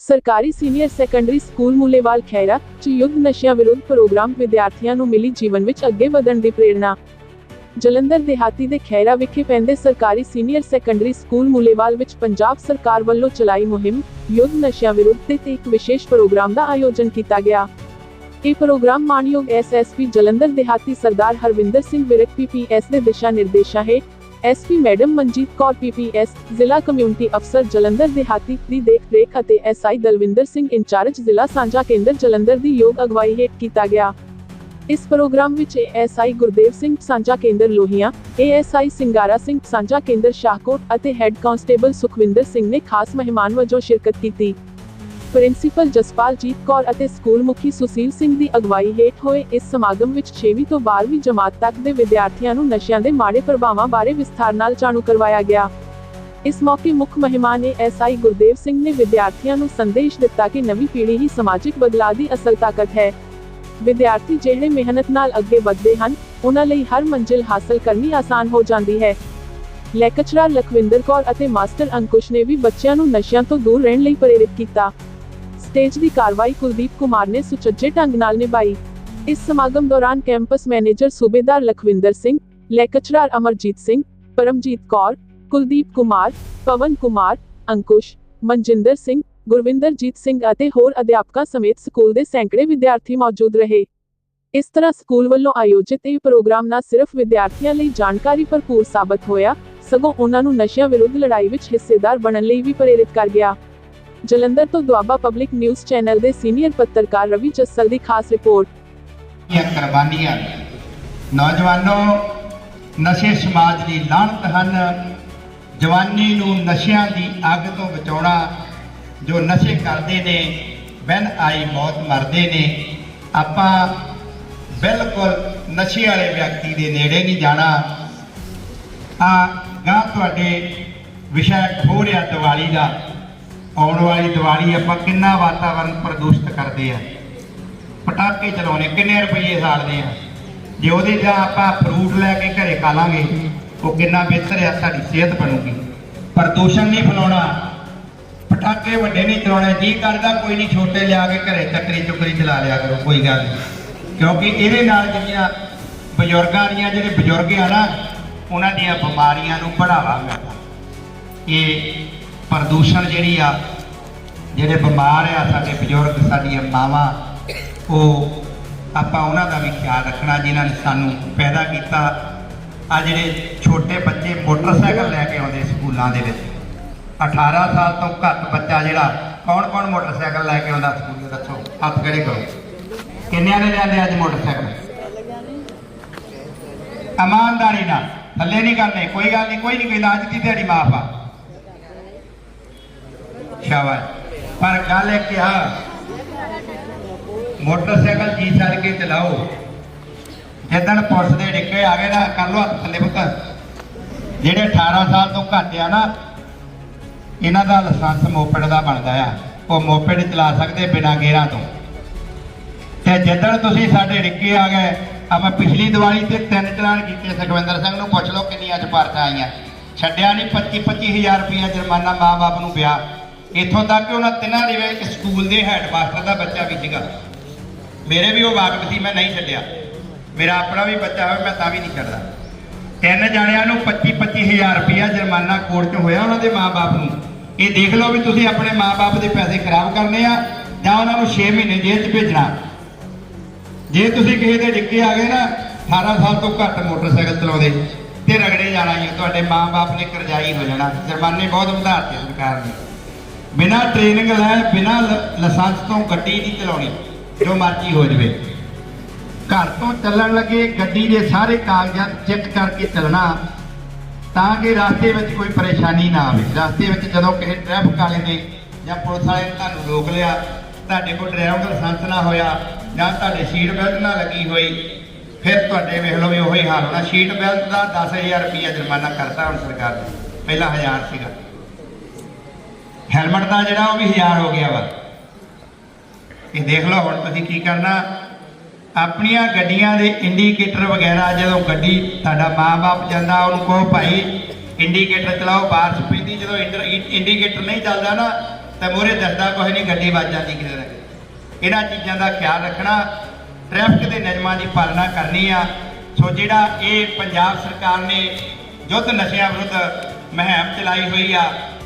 ਸਰਕਾਰੀ senior secondary school Mulewal Khaira ਚ ਯੁੱਧ ਨਸ਼ਿਆਂ ਵਿਰੁੱਧ ਪ੍ਰੋਗਰਾਮ ਵਿਦਿਆਰਥੀਆਂ ਨੂੰ ਮਿਲੀ ਜੀਵਨ ਵਿੱਚ ਅੱਗੇ ਵਧਣ ਦੀ ਪ੍ਰੇਰਣਾ। ਜਲੰਧਰ ਦਿਹਾਤੀ ਦੇ ਖੈਰਾ ਵਿਖੇ ਪੈਂਦੇ ਸਰਕਾਰੀ ਸੀਨੀਅਰ ਸੈਕੰਡਰੀ ਸਕੂਲ ਮੁੱਲੇਵਾਲ ਵਿੱਚ ਪੰਜਾਬ ਸਰਕਾਰ ਵੱਲੋਂ ਚਲਾਈ ਮੁਹਿੰਮ ਯੁੱਧ ਨਸ਼ਿਆਂ ਵਿਰੁੱਧ ਤੇ ਇੱਕ ਵਿਸ਼ੇਸ਼ ਪ੍ਰੋਗਰਾਮ ਦਾ ਆਯੋਜਨ ਕੀਤਾ ਗਿਆ। ਇਹ ਪ੍ਰੋਗਰਾਮ ਮਾਨਯੋਗ ਐਸਐਸਪੀ ਜਲੰਧਰ ਦਿਹਾਤੀ ਸਰਦਾਰ ਹਰਵਿੰਦਰ ਸਿੰਘ ਵਿਰਕ ਪੀਪੀਐਸ ਦੇ ਦਿਸ਼ਾ ਨਿਰਦੇਸ਼ਾਂ ਹੇਠ SP madam Manjit Kaur, PPS, ਜ਼ਿਲ੍ਹਾ ਕਮਿਊਨਿਟੀ ਅਫਸਰ ਜਲੰਧਰ ਦਿਹਾਤੀ ਦੀ ਦੇਖਰੇਖ ਅਤੇ ਐਸਆਈ ਦਲਵਿੰਦਰ ਸਿੰਘ ਇੰਚਾਰਜ ਜ਼ਿਲ੍ਹਾ ਸਾਂਝਾ ਕੇਂਦਰ ਜਲੰਧਰ ਦੀ ਯੋਗ ਅਗਵਾਈ ਹੇਠ ਕੀਤਾ ਗਿਆ। ਇਸ ਪ੍ਰੋਗਰਾਮ ਵਿੱਚ ਏਐਸਆਈ ਗੁਰਦੇਵ ਸਿੰਘ ਸਾਂਝਾ ਕੇਂਦਰ ਲੋਹੀਆਂ, ਏਐਸਆਈ ਸਿੰਗਾਰਾ ਸਿੰਘ ਸਾਂਝਾ ਕੇਂਦਰ ਸ਼ਾਹਕੋਟ ਅਤੇ ਹੈੱਡ ਕਾਂਸਟੇਬਲ ਸੁਖਵਿੰਦਰ ਸਿੰਘ ਨੇ ਖਾਸ ਮਹਿਮਾਨ ਵਜੋਂ ਸ਼ਿਰਕਤ ਕੀਤੀ। ਪ੍ਰਿੰਸੀਪਲ ਜਸਪਾਲਜੀਤ ਕੌਰ ਅਤੇ ਸਕੂਲ ਮੁਖੀ ਸੁਸੀਲ ਸਿੰਘ ਦੀ ਅਗਵਾਈ ਹੇਠ ਹੋਏ ਇਸ ਸਮਾਗਮ ਵਿੱਚ 6ਵੀਂ ਤੋਂ 12ਵੀਂ ਜਮਾਤ ਤੱਕ ਦੇ ਵਿਦਿਆਰਥੀਆਂ ਨੂੰ ਨਸ਼ਿਆਂ ਦੇ ਮਾੜੇ ਪ੍ਰਭਾਵਾਂ ਬਾਰੇ ਵਿਸਥਾਰ ਨਾਲ ਜਾਣੂ ਕਰਵਾਇਆ ਗਿਆ। ਇਸ ਮੌਕੇ ਮੁੱਖ ਮਹਿਮਾਨ ਐਸਆਈ ਗੁਰਦੇਵ ਸਿੰਘ ਨੇ ਵਿਦਿਆਰਥੀਆਂ ਨੂੰ ਸੰਦੇਸ਼ ਦਿੱਤਾ ਕਿ ਨਵੀਂ ਪੀੜ੍ਹੀ ਹੀ ਸਮਾਜਿਕ ਬਦਲਾਅ ਦੀ ਅਸਲ ਤਾਕਤ ਹੈ। ਵਿਦਿਆਰਥੀ ਜਿਹੜੇ ਮਿਹਨਤ ਨਾਲ ਅੱਗੇ ਵਧਦੇ ਹਨ, ਉਹਨਾਂ ਲਈ ਹਰ ਮੰਜ਼ਿਲ ਹਾਸਲ ਕਰਨੀ ਆਸਾਨ ਹੋ ਜਾਂਦੀ ਹੈ। ਲੈਕਚਰਰ ਲਖਵਿੰਦਰ ਕੌਰ ਅਤੇ ਮਾਸਟਰ ਅੰਕੁਸ਼ ਨੇ ਵੀ ਬੱਚਿਆਂ ਨੂੰ ਨਸ਼ਿਆਂ ਤੋਂ ਦੂਰ ਰਹਿਣ ਲਈ ਪ੍ਰੇਰਿਤ ਕੀਤਾ। ਸਟੇਜ ਦੀ ਕਾਰਵਾਈ ਕੁਲਦੀਪ ਕੁਮਾਰ ਨੇ ਸੁਚੱਜੇ ਢੰਗ ਨਾਲ ਨਿਭਾਈ। ਇਸ ਸਮਾਗਮ ਦੌਰਾਨ ਕੈਂਪਸ ਮੈਨੇਜਰ ਸੂਬੇਦਾਰ ਲਖਵਿੰਦਰ ਸਿੰਘ ਲੈਕਚਰਰ ਅਮਰਜੀਤ ਸਿੰਘ, ਪਰਮਜੀਤ ਕੌਰ, ਕੁਲਦੀਪ ਕੁਮਾਰ, ਪਵਨ ਕੁਮਾਰ, ਅੰਕੁਸ਼, ਮਨਜਿੰਦਰ ਸਿੰਘ, ਗੁਰਵਿੰਦਰਜੀਤ ਸਿੰਘ ਅਤੇ ਹੋਰ ਅਧਿਆਪਕਾਂ ਸਮੇਤ ਸਕੂਲ ਦੇ ਸੈਂਕੜੇ ਵਿਦਿਆਰਥੀ ਮੌਜੂਦ ਰਹੇ। ਇਸ ਤਰ੍ਹਾਂ ਸਕੂਲ ਵੱਲੋਂ ਆਯੋਜਿਤ ਇਹ ਪ੍ਰੋਗਰਾਮ ਨਾ ਸਿਰਫ ਵਿਦਿਆਰਥੀਆਂ ਲਈ ਜਾਣਕਾਰੀ ਭਰਪੂਰ ਸਾਬਤ ਹੋਇਆ, ਸਗੋਂ ਉਹਨਾਂ ਨੂੰ ਨਸ਼ਿਆਂ ਵਿਰੁੱਧ ਲੜਾਈ ਵਿੱਚ ਹਿੱਸੇਦਾਰ ਬਣਨ ਲਈ ਵੀ ਪ੍ਰੇਰਿਤ ਕਰ ਗਿਆ। ਜਲੰਧਰ ਤੋਂ ਦੁਆਬਾ ਪਬਲਿਕ ਨਿਊਜ਼ ਚੈਨਲ ਦੇ ਸੀਨੀਅਰ ਪੱਤਰਕਾਰ ਰਵੀ ਜੱਸਲ ਦੀ ਖਾਸ ਰਿਪੋਰਟ। ਦੀਆਂ ਕੁਰਬਾਨੀਆਂ। ਨੌਜਵਾਨੋ, ਨਸ਼ੇ ਸਮਾਜ ਦੀ ਲਾਹਨਤ ਹਨ। ਜਵਾਨੀ ਨੂੰ ਨਸ਼ਿਆਂ ਦੀ ਅੱਗ ਤੋਂ ਬਚਾਉਣਾ, ਜੋ ਨਸ਼ੇ ਕਰਦੇ ਨੇ ਬਿਨ ਆਈ ਮੌਤ ਮਰਦੇ ਨੇ। ਆਪਾਂ ਬਿਲਕੁਲ ਨਸ਼ੇ ਵਾਲੇ ਵਿਅਕਤੀ ਦੇ ਨੇੜੇ ਨਹੀਂ ਜਾਣਾ। ਆ ਗਾਂ ਤੁਹਾਡੇ ਵਿਸ਼ਾ ਹੋ ਰਿਹਾ ਦੀਵਾਲੀ ਦਾ। ਆਉਣ ਵਾਲੀ ਦੀਵਾਲੀ ਆਪਾਂ ਕਿੰਨਾ ਵਾਤਾਵਰਣ ਪ੍ਰਦੂਸ਼ਿਤ ਕਰਦੇ ਆ? ਪਟਾਕੇ ਚਲਾਉਣੇ ਕਿੰਨੇ ਰੁਪਏ ਸਾੜਦੇ ਆ? ਜੇ ਉਹਦੇ ਜਾਂ ਆਪਾਂ ਫਰੂਟ ਲੈ ਕੇ ਘਰੇ ਖਾ ਲਾਂਗੇ, ਉਹ ਕਿੰਨਾ ਬਿਹਤਰ ਆ, ਸਾਡੀ ਸਿਹਤ ਬਣੂਗੀ। ਪ੍ਰਦੂਸ਼ਣ ਨਹੀਂ ਫੈਲਾਉਣਾ। ਪਟਾਕੇ ਵੱਡੇ ਨਹੀਂ ਚਲਾਉਣੇ, ਜੀ ਕਰਦਾ ਕੋਈ ਨਹੀਂ, ਛੋਟੇ ਲਿਆ ਕੇ ਘਰੇ ਚੱਕਰੀ ਚੁੱਕਰੀ ਚਲਾ ਲਿਆ ਕਰੋ, ਕੋਈ ਗੱਲ ਨਹੀਂ। ਕਿਉਂਕਿ ਇਹਦੇ ਨਾਲ ਜਿਹੜੀਆਂ ਬਜ਼ੁਰਗਾਂ ਦੀਆਂ ਜਿਹੜੇ ਬਜ਼ੁਰਗ ਆ ਨਾ, ਉਹਨਾਂ ਦੀਆਂ ਬਿਮਾਰੀਆਂ ਨੂੰ ਬੜਾਵਾ ਮਿਲਦਾ। ਇਹ ਪ੍ਰਦੂਸ਼ਣ ਜਿਹੜੀ ਆ, ਜਿਹੜੇ ਬਿਮਾਰ ਆ ਸਾਡੇ ਬਜ਼ੁਰਗ, ਸਾਡੀਆਂ ਮਾਵਾਂ, ਉਹ ਆਪਾਂ ਉਹਨਾਂ ਦਾ ਵੀ ਖਿਆਲ ਰੱਖਣਾ, ਜਿਨ੍ਹਾਂ ਨੇ ਸਾਨੂੰ ਪੈਦਾ ਕੀਤਾ। ਆ ਜਿਹੜੇ ਛੋਟੇ ਬੱਚੇ ਮੋਟਰਸਾਈਕਲ ਲੈ ਕੇ ਆਉਂਦੇ ਸਕੂਲਾਂ ਦੇ ਵਿੱਚ। 18 ਸਾਲ ਤੋਂ ਘੱਟ ਬੱਚਾ ਜਿਹੜਾ ਕੌਣ ਕੌਣ ਮੋਟਰਸਾਈਕਲ ਲੈ ਕੇ ਆਉਂਦਾ ਸਕੂਲ? ਦੱਸੋ, ਹੱਥ ਖੜੇ ਕਰੋ? ਕਿੰਨਿਆਂ ਨੇ ਲਿਆਂਦੇ ਅੱਜ ਮੋਟਰਸਾਈਕਲ? ਇਮਾਨਦਾਰੀ ਨਾਲ। ਥੱਲੇ ਨਹੀਂ ਕਰਨੇ, ਕੋਈ ਗੱਲ ਨਹੀਂ, ਕੋਈ ਨਹੀਂ ਕਹਿੰਦਾ ਅੱਜ ਦੀ ਦਿਹਾੜੀ ਮਾਫ ਆ। ਸ਼ਾਬਾਸ਼ ਪਰ ਗੱਲ ਇਹ ਕਿਹਾ, ਮੋਟਰਸਾਈਕਲ ਜੀ ਛੱਡ ਕੇ ਚਲਾਓ। ਜਿੱਦਣ ਪੁਲਿਸ ਦੇ ਡਿੱਕੇ ਆ ਗਏ ਨਾ, ਕਰ ਲਓ ਹੱਥ ਥੱਲੇ ਪੁੱਤ। ਜਿਹੜੇ 18 ਸਾਲ ਤੋਂ ਘੱਟ ਆ ਨਾ, ਇਹਨਾਂ ਦਾ ਲਾਇਸੈਂਸ ਮੋਪੜ ਦਾ ਬਣਦਾ ਆ। ਉਹ ਮੋਪੜ ਚਲਾ ਸਕਦੇ ਬਿਨਾਂ ਗੇਰਾਂ ਤੋਂ। ਤੇ ਜਿੱਦਣ ਤੁਸੀਂ ਸਾਡੇ ਡਿੱਕੇ ਆ ਗਏ, ਆਪਾਂ ਪਿਛਲੀ ਦੀਵਾਲੀ ਤੇ ਤਿੰਨ ਚਲਾਨ ਕੀਤੇ, ਸੁਖਵਿੰਦਰ ਸਿੰਘ ਨੂੰ ਪੁੱਛ ਲਓ ਕਿੰਨੀਆਂ ਚ ਪਰਚਾਂ ਆਈਆਂ। ਛੱਡਿਆ ਨਹੀਂ 25 25000 ਰੁਪਇਆ ਜੁਰਮਾਨਾ ਮਾਂ-ਬਾਪ ਨੂੰ ਪਿਆ। ਇੱਥੋਂ ਤੱਕ ਕਿ ਉਹਨਾਂ ਤਿੰਨਾਂ ਦੇ ਵਿੱਚ ਸਕੂਲ ਦੇ ਹੈਡਮਾਸਟਰ ਦਾ ਬੱਚਾ ਵੀ ਸੀਗਾ। ਮੇਰੇ ਵੀ ਉਹ ਵਾਕਫ ਸੀ, ਮੈਂ ਨਹੀਂ ਛੱਡਿਆ। ਮੇਰਾ ਆਪਣਾ ਵੀ ਬੱਚਾ ਹੋਵੇ ਮੈਂ ਤਾਂ ਵੀ ਨਹੀਂ ਛੱਡਦਾ। ਤਿੰਨ ਜਣਿਆਂ ਨੂੰ 25 25000 ਰੁਪਇਆ ਜੁਰਮਾਨਾ ਕੋਰਟ 'ਚ ਹੋਇਆ ਉਹਨਾਂ ਦੇ ਮਾਂ-ਬਾਪ ਨੂੰ। ਇਹ ਦੇਖ ਲਓ ਵੀ ਤੁਸੀਂ ਆਪਣੇ ਮਾਂ-ਬਾਪ ਦੇ ਪੈਸੇ ਖਰਾਬ ਕਰਨੇ ਆ ਜਾਂ ਉਹਨਾਂ ਨੂੰ 6 ਮਹੀਨੇ ਜੇਲ੍ਹ 'ਚ ਭੇਜਣਾ। ਜੇ ਤੁਸੀਂ ਕਿਸੇ ਦੇ ਡਿੱਕੇ ਆ ਗਏ ਨਾ 18 ਸਾਲ ਤੋਂ ਘੱਟ ਮੋਟਰਸਾਈਕਲ ਚਲਾਉਂਦੇ ਤੇ ਰਗੜੇ ਜਾਣਾ ਹੀ ਤੁਹਾਡੇ ਮਾਂ-ਬਾਪ ਨੇ ਕਰਜ਼ਾਈ ਹੋ ਜਾਣਾ। ਜੁਰਮਾਨੇ ਬਹੁਤ ਵਧਾਤੇ ਸਰਕਾਰ ਨੇ। ਬਿਨਾਂ ਟ੍ਰੇਨਿੰਗ ਲੈ, ਬਿਨਾਂ ਲ- ਲਾਇਸੈਂਸ ਤੋਂ ਗੱਡੀ ਨਹੀਂ ਚਲਾਉਣੀ, ਜੋ ਮਰਜ਼ੀ ਹੋ ਜਵੇ। ਘਰ ਤੋਂ ਚੱਲਣ ਲੱਗੇ, ਗੱਡੀ ਦੇ ਸਾਰੇ ਕਾਗਜ਼ਾਤ ਚੈੱਕ ਕਰਕੇ ਚੱਲਣਾ, ਤਾਂ ਕਿ ਰਸਤੇ ਵਿੱਚ ਕੋਈ ਪਰੇਸ਼ਾਨੀ ਨਾ ਆਵੇ। ਰਸਤੇ ਵਿੱਚ ਜਦੋਂ ਕਿਸੇ ਟ੍ਰੈਫਿਕ ਵਾਲੇ ਨੇ ਜਾਂ ਪੁਲਿਸ ਵਾਲੇ ਨੇ ਤੁਹਾਨੂੰ ਰੋਕ ਲਿਆ, ਤੁਹਾਡੇ ਕੋਲ ਡਰਾਈਵਰ ਲਾਇਸੈਂਸ ਨਾ ਹੋਇਆ, ਜਾਂ ਤੁਹਾਡੇ ਸੀਟ ਬੈਲਟ ਨਾ ਲੱਗੀ ਹੋਈ, ਫਿਰ ਤੁਹਾਡੇ ਵੇਖ ਲਓ ਵੀ ਉਹੀ ਹਾਲ ਹੋਣਾ। ਸੀਟ ਬੈਲਟ ਦਾ 10000 ਰੁਪਇਆ ਜੁਰਮਾਨਾ ਕਰਤਾ ਹੁਣ ਸਰਕਾਰ ਨੇ। ਪਹਿਲਾਂ 1000 ਸੀਗਾ। ਹੈਲਮਟ ਦਾ ਜਿਹੜਾ ਉਹ ਵੀ 1000 ਹੋ ਗਿਆ ਵਾ। ਇਹ ਦੇਖ ਲਓ ਹੁਣ ਤੁਸੀਂ ਕੀ ਕਰਨਾ। ਆਪਣੀਆਂ ਗੱਡੀਆਂ ਦੇ ਇੰਡੀਕੇਟਰ ਵਗੈਰਾ ਜਦੋਂ ਗੱਡੀ ਤੁਹਾਡਾ ਮਾਂ-ਬਾਪ ਜਾਂਦਾ, ਉਹਨੂੰ ਕਹੋ ਭਾਈ, ਇੰਡੀਕੇਟਰ ਚਲਾਓ ਬਾਰਿਸ਼ ਪੈਂਦੀ ਜਦੋਂ ਇੰਡੀਕੇਟਰ ਨਹੀਂ ਚੱਲਦਾ ਨਾ, ਤਾਂ ਮੂਹਰੇ ਦੱਸਦਾ ਕੁਛ ਨਹੀਂ, ਗੱਡੀ ਵੱਜ ਜਾਂਦੀ ਕਿਸੇ ਨਾਲ ਇਹਨਾਂ ਚੀਜ਼ਾਂ ਦਾ ਖਿਆਲ ਰੱਖਣਾ, ਟ੍ਰੈਫਿਕ ਦੇ ਨਿਯਮਾਂ ਦੀ ਪਾਲਣਾ ਕਰਨੀ ਆ। ਸੋ ਜਿਹੜਾ ਇਹ ਪੰਜਾਬ ਸਰਕਾਰ ਨੇ ਯੁੱਧ ਨਸ਼ਿਆਂ ਵਿਰੁੱਧ ਮੁਹਿੰਮ ਚਲਾਈ ਹੋਈ ਆ